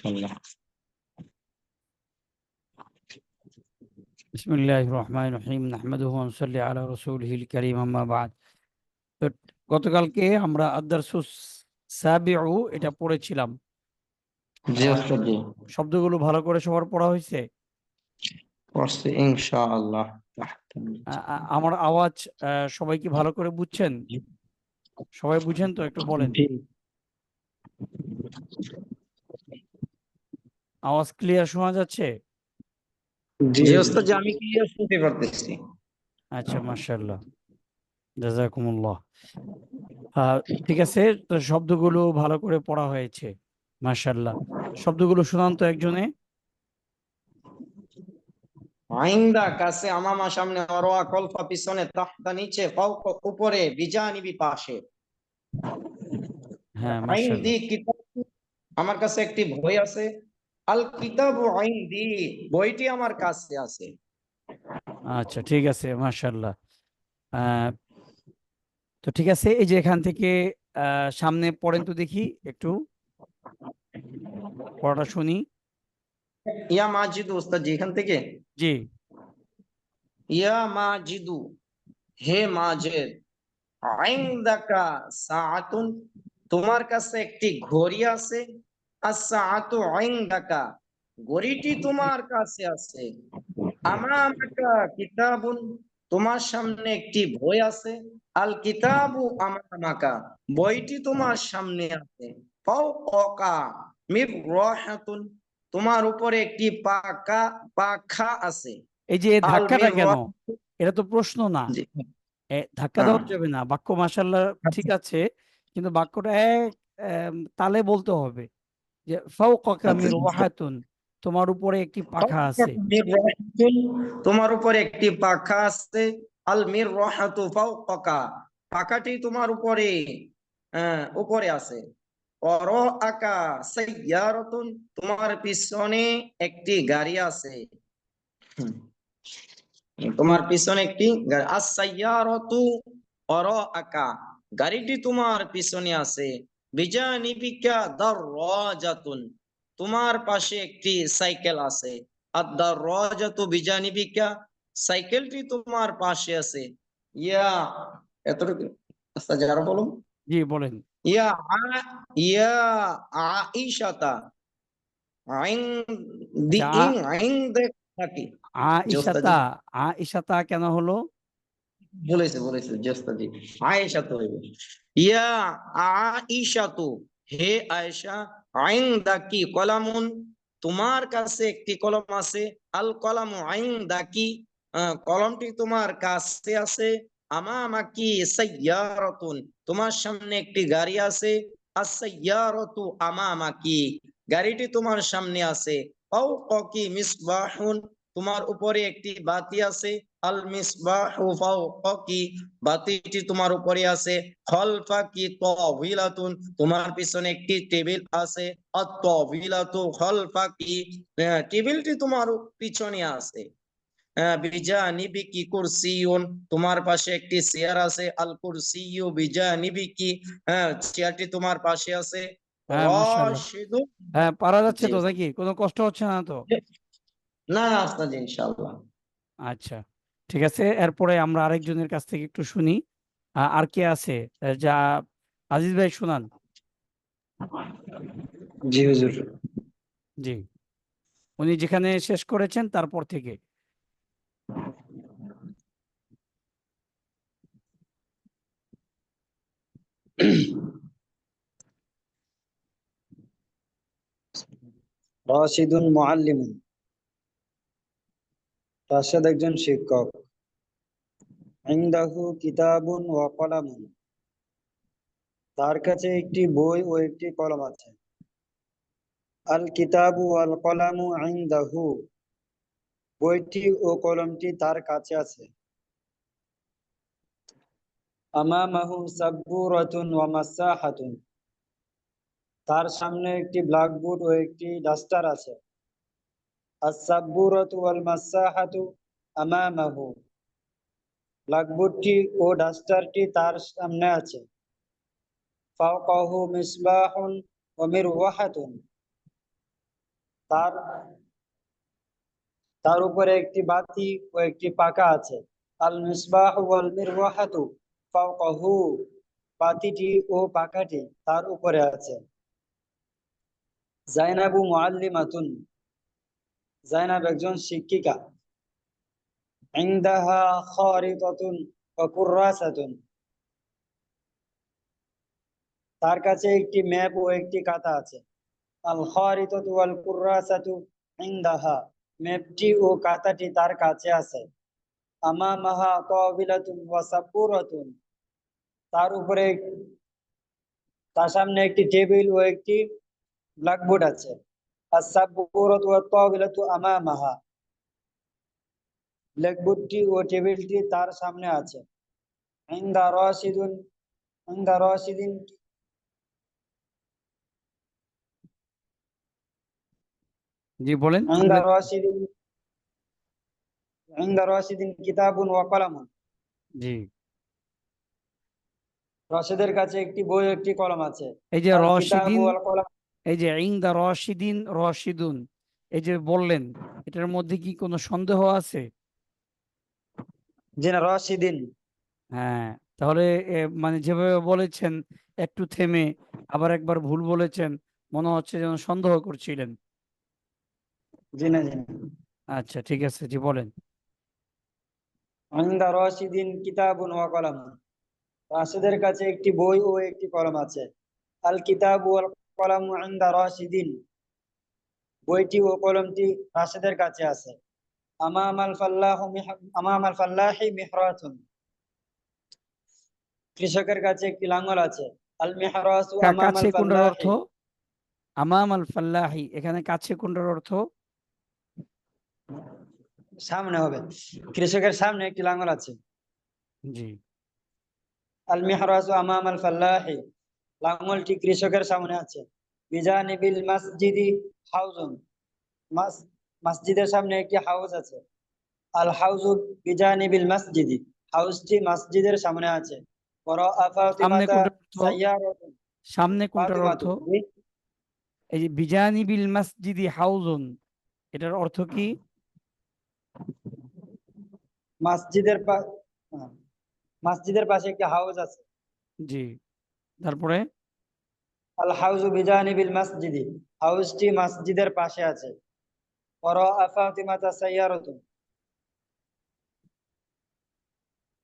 আল্লাহ بسم الله الرحمن الرحيم نحمده ونصلي على رسوله الكريم أما بعد তো গতকালকে আমরা আদারসুস সাবিউ এটা পড়েছিলাম জি ওস্তাদ জি শব্দগুলো ভালো করে সবার পড়া হয়েছে পড়ছি ইনশাআল্লাহ আ- আ- আমার আওয়াজ আহ, সবাই কি ভালো করে বুঝছেন সবাই বুঝেন তো একটু বলেন জি আওয়াজ ক্লিয়ার শোনা যাচ্ছে? জি ওস্তাদ আমি ক্লিয়ার শুনতে পারতেছি। আচ্ছা মাশাআল্লাহ। জাজাকুমুল্লাহ ঠিক আছে তো শব্দগুলো ভালো করে পড়া হয়েছে মাশাআল্লাহ। শব্দগুলো শুনান তো একজনে। আইন্দা কাছে আমামা সামনে অরোয়া কলফা পিছনে তাহতা নিচে ফাউক উপরে বিজানিবি পাশে হ্যাঁ আমার কাছে একটি বই আছে। আল কিতাবু আইন্দি বইটি আমার কাছে আছে। আচ্ছা ঠিক আছে মাশাআল্লাহ। তো ঠিক আছে এই যে এখান থেকে সামনে পড়েন তো দেখি একটু। পড়াটা শুনি। ইয়া মাজিদু ওস্তাদ জি এখান থেকে? জি। ইয়া মাজিদু হে মাজেদ আইন্দাকা সাআতুন তোমার কাছে একটি ঘড়ি আছে? ঘড়িটি তোমার কাছে আছে। আমামাকা কিতাবুন তোমার সামনে একটি বই আছে। আল কিতাবু আমামাকা বইটি তোমার সামনে আছে। তোমার উপরে একটি পাকা পাখা আছে। এই যে ধাক্কাটা কেন? এটা তো প্রশ্ন না। ধাক্কা দেওয়া হ্যাঁ। যাবে না। বাক্য মাশাআল্লাহ ঠিক আছে কিন্তু বাক্যটা এক তালে বলতে হবে। যে ফাওকাকা আচ্ছা, মির আচ্ছা। তোমার উপরে একটি পাখা আছে। তোমার উপরে একটি পাখা আছে। আল মির রাহাতু ফাওকাকা পাখাটি তোমার উপরে উপরে আছে। অর আকা সাইয়ারাতুন তোমার পিছনে একটি গাড়ি আছে। তোমার পিছনে একটি আস সাইয়ারাতু অর আকা গাড়িটি তোমার পিছনে আছে। বিজানিবিকা দাররাজাতুন তোমার পাশে একটি সাইকেল আছে। আর দাররাজাতু বিজানিবিকা সাইকেলটি তোমার পাশে আছে। ইয়া এতটুকু আচ্ছা যারা বলুন। জি বলেন। ইয়া আ- ইয়া আইশাতা আইন্দি যা- ইন আইন্দাকি আইশাতা আইশাতা কেন হলো? বলেছে বলেছে জস্তাজি। আয়েশা তো হইবে। ইয়া আইশাতু হে আয়েশা আইন্দাকি কলামুন তোমার কাছে একটি কলম আছে আল কলামু আইন্দাকি আহ, কলমটি তোমার কাছে আছে আমামাকি সাইয়ারাতুন তোমার সামনে একটি গাড়ি আছে আস-সাইয়ারাতু আমামাকি গাড়িটি তোমার সামনে আছে ফাওকাকি মিসবাহুন তোমার উপরে একটি বাতি আছে। আল মিসবাহু ফাওকাকি বাতিটি তোমার উপরে আছে। খলফাকি তাওবিলাতুন তোমার পিছনে একটি টেবিল আছে। আত তাওবিলাতু খলফাকি আহ, টেবিলটি তোমার পিছনে আছে। আহ, বিজানিবিকি কুরসিয়ুন তোমার পাশে একটি চেয়ার আছে। আল কুরসিয়ু বিজানিবিকি হ্যাঁ চেয়ারটি তোমার পাশে আছে। হ্যাঁ, হ্যাঁ পারা যাচ্ছে তো নাকি? কোনো কষ্ট হচ্ছে না তো? না আস্তাজ ইনশাআল্লাহ। আচ্ছা ঠিক আছে। এরপরে আমরা আরেকজনের কাছ থেকে একটু শুনি। আর কে আছে? যা আজিজ ভাই শুনান। জি হুজুর। জি। উনি যেখানে শেষ করেছেন তারপর থেকে। রাশিদুন মুআল্লিমুন। রাশেদ একজন শিক্ষক। ইনদাহু কিতাবুন ওয়া কলামুন। তার কাছে একটি বই ও একটি কলম আছে। আল কিতাবু ওয়াল কলামু ইনদাহু। বইটি ও কলমটি তার কাছে আছে। আমামাহু সাব্বুরাতুন ওয়া মাসাহাতুন। তার সামনে একটি ব্ল্যাকবোর্ড ও একটি ডাস্টার আছে। ও ডাস্টারটি তার সামনে আছে। তার তার উপরে একটি বাতি ও একটি পাকা আছে। আল মিসবাহ ওয়াল মিরওয়াহাতু ফাওকাহু। বাতিটি ও পাকাটি তার উপরে আছে। জাইনাবু মুআল্লিমাতুন। জাইনাব একজন শিক্ষিকা। তার কাছে একটি ম্যাপ ও একটি খাতা আছে। ম্যাপটি ও খাতাটি তার কাছে আছে। আমামাহা তাবিলাতুন ওয়া সাপুরাতুন তার উপরে তার সামনে একটি টেবিল ও একটি ব্ল্যাকবোর্ড আছে। ব্ল্যাকবোর্ডটি ও টেবিলটি তার সামনে আছে। জি বলেন। কিতাবুন ওয়া কলামুন জি। রশিদের কাছে একটি বই একটি কলম আছে। এই যে রশিদিন এই যে ইংদা রশিদিন রশিদুন এই যে বললেন এটার মধ্যে কি কোনো সন্দেহ আছে? জি না রশিদিন। হ্যাঁ তাহলে মানে যেভাবে বলেছেন একটু থেমে আবার একবার ভুল বলেছেন মনে হচ্ছে যেন সন্দেহ করছিলেন। জি না জি না। আচ্ছা ঠিক আছে জি বলেন। ইনদা রাশিদিন কিতাবুন ওয়া কলামুন রাশিদের কাছে একটি বই ও একটি কলম আছে। আল কিতাব ওয়াল কলামু রাশিদিন। বইটি ও কলমটি রাশিদের কাছে আছে। আমামাল ফাল্লাহু ফাল্লাহি মিহরাতুন। কৃষকের কাছে একটি লাঙ্গল আছে। আল মিহরাসু কোনটার অর্থ ফাল্লাহি। আমাম আল ফাল্লাহি এখানে কাছে কোনটার অর্থ? সামনে হবে। কৃষকের সামনে একটি লাঙ্গল আছে। জি। আল মিহরাসু আমামাল ফাল্লাহি। লাঙ্গলটি কৃষকের সামনে আছে। বিজানিবিল মসজিদি হাউজুন। মসজিদের সামনে একটি হাউস আছে। আল হাউজু বিজানিবিল মসজিদি। হাউসটি মসজিদের সামনে আছে। সামনে কোনটার অর্থ? সামনে কোনটার অর্থ? এই যে বিজানিবিল মাসজিদি হাউজুন এটার অর্থ কি? মসজিদের হ্যাঁ, মসজিদের পাশে একটি হাউস আছে। জি। তারপরে? আল হাউজু বিজানিবিল মসজিদি হাউসটি মসজিদের পাশে আছে। ওয়ারাআ ফাতিমাতা সাইয়ারাতুন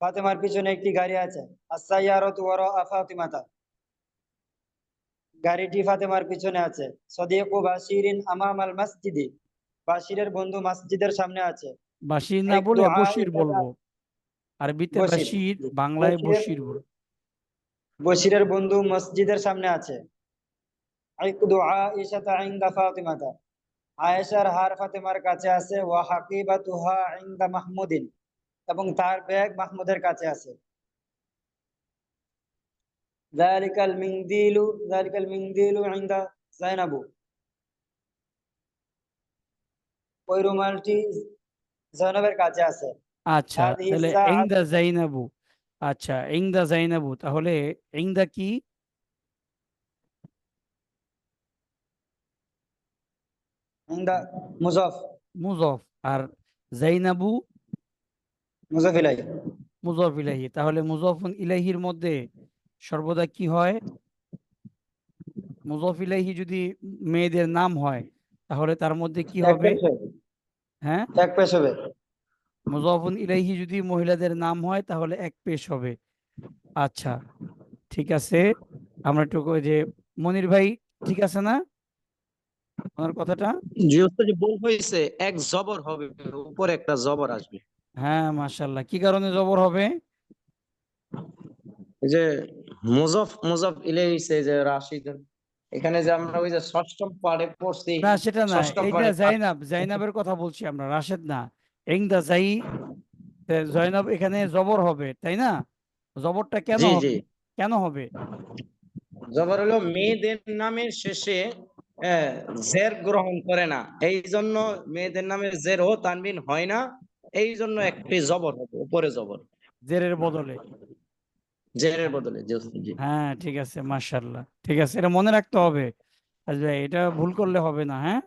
ফাতেমার পিছনে একটি গাড়ি আছে। আসাইয়ারতু ওয়ারাআ ফাতিমাতা। গাড়িটি ফাতেমার পিছনে আছে। সদিকু বাশিরিন আমামাল মসজিদি বাশিরের বন্ধু মসজিদের সামনে আছে। বাশির না বলে বশির বলব। আরবিতে বাশির। বাংলায় বশির- বশির বল বশিরের বন্ধু মসজিদের সামনে আছে। আয়েশার হার ফাতেমার কাছে আছে ওয়া হাকিবাতুহা ইনদা মাহমুদিন। এবং তার ব্যাগ মাহমুদের কাছে আছে। মিনদিলু ইনদা জাইনাবু ওই রুমালটি জয়নবের কাছে আছে। আচ্ছা তাহলে জাইনাবু আচ্ছা ইংদা জাইনাবু। তাহলে ইংদা কি? ইনদা মুজফ। মুজফ। আর জাইনাবু? মুজফ ইলাই মুজফ ইলাহি তাহলে মুজফুন ইলাহির মধ্যে সর্বদা কি হয়? মুজফ ইলাহি যদি মেয়েদের নাম হয় তাহলে তার মধ্যে কি হবে? হ্যাঁ? এক পেশ হবে। মুজাফুন ইলাইহি যদি মহিলাদের নাম হয় তাহলে এক পেশ হবে। আচ্ছা ঠিক আছে। আমরা একটু যে মনির ভাই ঠিক আছে না? ওনার কথাটা? জি ওস্তাদ ভুল হয়েছে। এক জবর হবে উপরে একটা জবর আসবে। হ্যাঁ মাশাল্লাহ কি কারণে জবর হবে? এই যে মুজফ মুজফ ইলাইহি যে রাশিদ। এখানে যে আমরা ওই যে ষষ্ঠম পাড়ে পড়ছি না সেটা না। পাড়ে জাইনাব জাইনাবের কথা বলছি আমরা রাশেদ না। জাই তে জয়নাব এখানে জবর হবে তাই না? জবরটা কেন জি হবে? জি। কেন হবে? জবর হলো মেয়েদের নামের শেষে আহ, জের গ্রহণ করে না। এই জন্য মেয়েদের নামে জের ও তানবিন হয় না। এই জন্য একটি জবর হবে উপরে জবর। জেরের বদলে। জেরের বদলে জি হ্যাঁ ঠিক আছে মাশাল্লাহ ঠিক আছে এটা মনে রাখতে হবে। আজ এটা ভুল করলে হবে না হ্যাঁ?